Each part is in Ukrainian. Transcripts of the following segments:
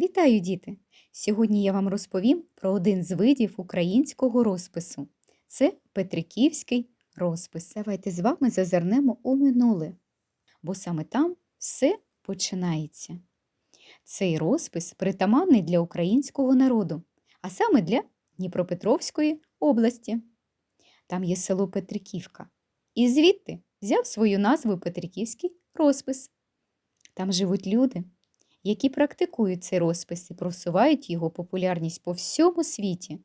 Вітаю, діти! Сьогодні я вам розповім про один з видів українського розпису. Це Петриківський розпис. Давайте з вами зазирнемо у минуле, бо саме там все починається. Цей розпис притаманний для українського народу, а саме для Дніпропетровської області. Там є село Петриківка. І звідти взяв свою назву Петриківський розпис. Там живуть люди, які практикують цей розпис і просувають його популярність по всьому світі.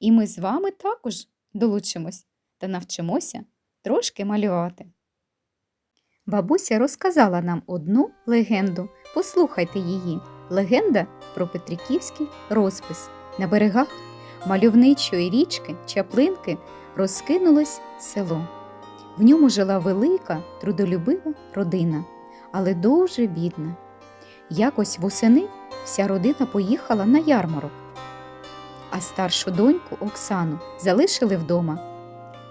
І ми з вами також долучимось та навчимося трошки малювати. Бабуся розказала нам одну легенду. Послухайте її. Легенда про Петриківський розпис. На берегах мальовничої річки Чаплинки розкинулось село. В ньому жила велика, трудолюбива родина, але дуже бідна. Якось восени вся родина поїхала на ярмарок, а старшу доньку Оксану залишили вдома.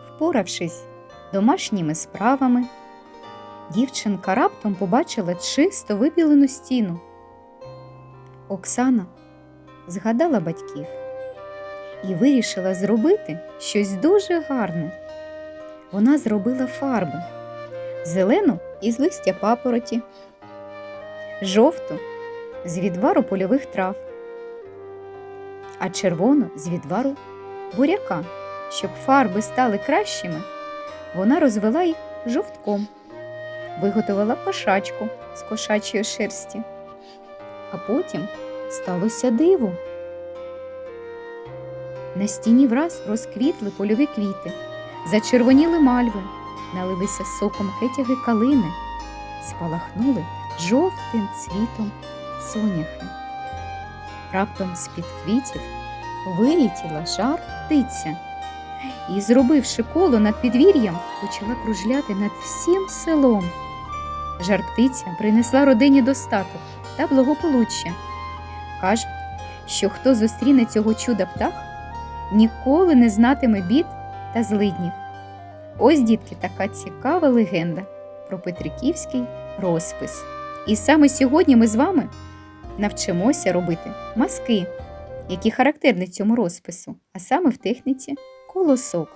Впоравшись домашніми справами, дівчинка раптом побачила чисто вибілену стіну. Оксана згадала батьків і вирішила зробити щось дуже гарне. Вона зробила фарби зелену із листя папороті, жовту з відвару польових трав, а червону з відвару буряка. Щоб фарби стали кращими, вона розвела їх жовтком, виготовила кошачку з кошачої шерсті, а потім сталося диво. На стіні враз розквітли польові квіти, зачервоніли мальви, налилися соком кетяги калини, спалахнули жовтим цвітом соняхи. Раптом з-під квітів вилітіла жар птиця і, зробивши коло над підвір'ям, почала кружляти над всім селом. Жар птиця принесла родині достаток та благополуччя. Кажуть, що хто зустріне цього чуда птах, ніколи не знатиме бід та злиднів. Ось, дітки, така цікава легенда про Петриківський розпис. І саме сьогодні ми з вами навчимося робити маски, які характерні цьому розпису, а саме в техніці колосок.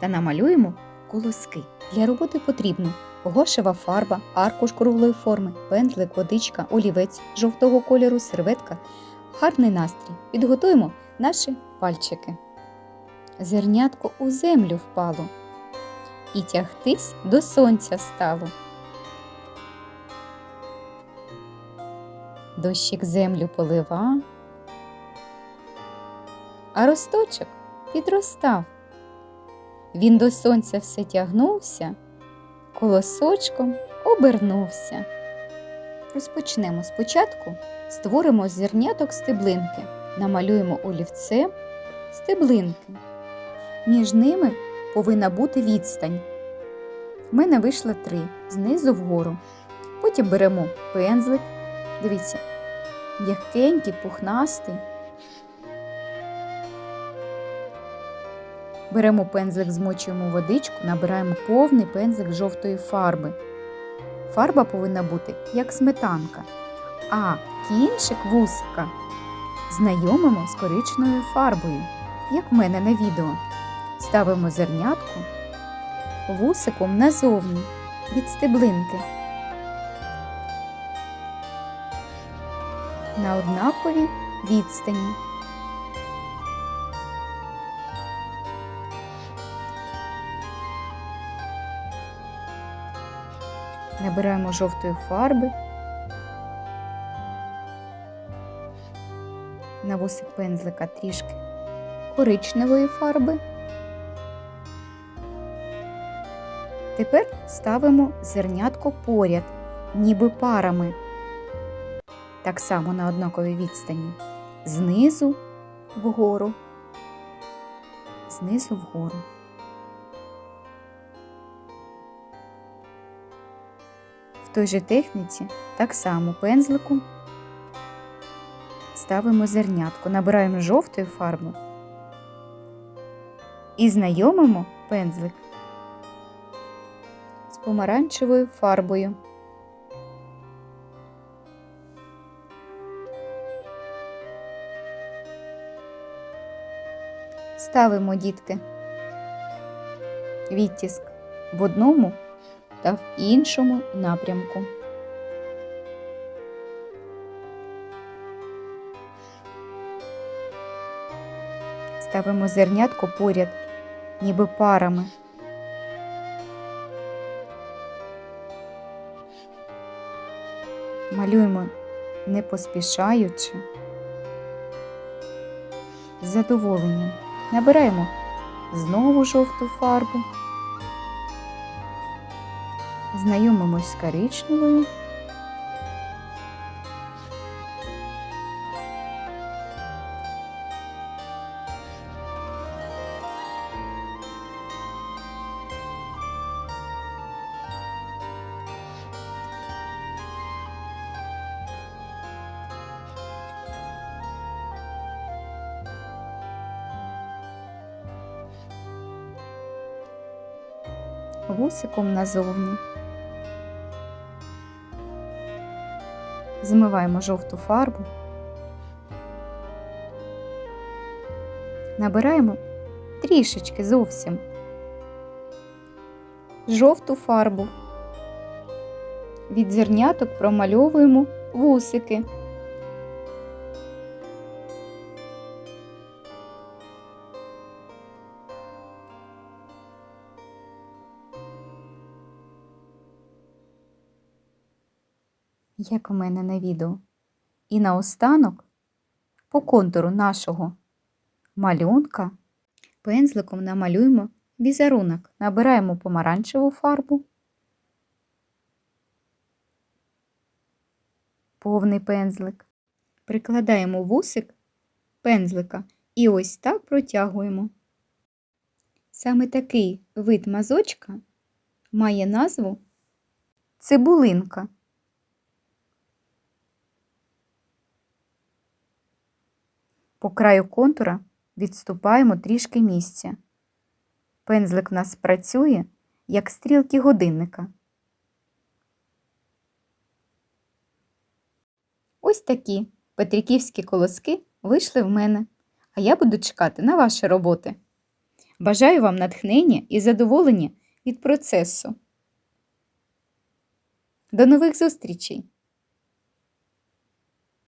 Та намалюємо колоски. Для роботи потрібно гошева фарба, аркуш круглої форми, пензлик, водичка, олівець, жовтого кольору, серветка, гарний настрій. Підготуємо наші пальчики. Зернятко у землю впало, і тягтись до сонця стало. Дощик землю полива, а росточок підростав. Він до сонця все тягнувся, колосочком обернувся. Розпочнемо спочатку, створимо зерняток стеблинки, намалюємо олівцем стеблинки. Між ними повинна бути відстань. В мене вийшло три знизу вгору. Потім беремо пензлик. Дивіться, м'якенький, пухнастий. Беремо пензлик, змочуємо водичку, набираємо повний пензлик жовтої фарби. Фарба повинна бути як сметанка, а кінчик вусика знайомимо з коричною фарбою, як в мене на відео. Ставимо зернятку вусиком назовні від стеблинки. На однаковій відстані. Набираємо жовтої фарби. На вусик пензлика трішки коричневої фарби. Тепер ставимо зернятко поряд, ніби парами. Так само на однаковій відстані. Знизу вгору, знизу вгору. В той же техніці так само пензликом ставимо зернятко, набираємо жовтою фарбу і знайомимо пензлик з помаранчевою фарбою. Ставимо дітки. Відтиск в одному та в іншому напрямку. Ставимо зернятко поряд, ніби парами. Малюємо не поспішаючи. З задоволенням набираємо знову жовту фарбу. Знайомимось з коричневою. Вусиком назовні. Змиваємо жовту фарбу. Набираємо трішечки зовсім жовту фарбу. Від зерняток промальовуємо вусики. Як у мене на відео. І наостанок, по контуру нашого малюнка, пензликом намалюємо візерунок. Набираємо помаранчеву фарбу, повний пензлик, прикладаємо вусик пензлика і ось так протягуємо. Саме такий вид мазочка має назву цибулинка. По краю контура відступаємо трішки місця. Пензлик в нас працює, як стрілки годинника. Ось такі петриківські колоски вийшли в мене, а я буду чекати на ваші роботи. Бажаю вам натхнення і задоволення від процесу. До нових зустрічей!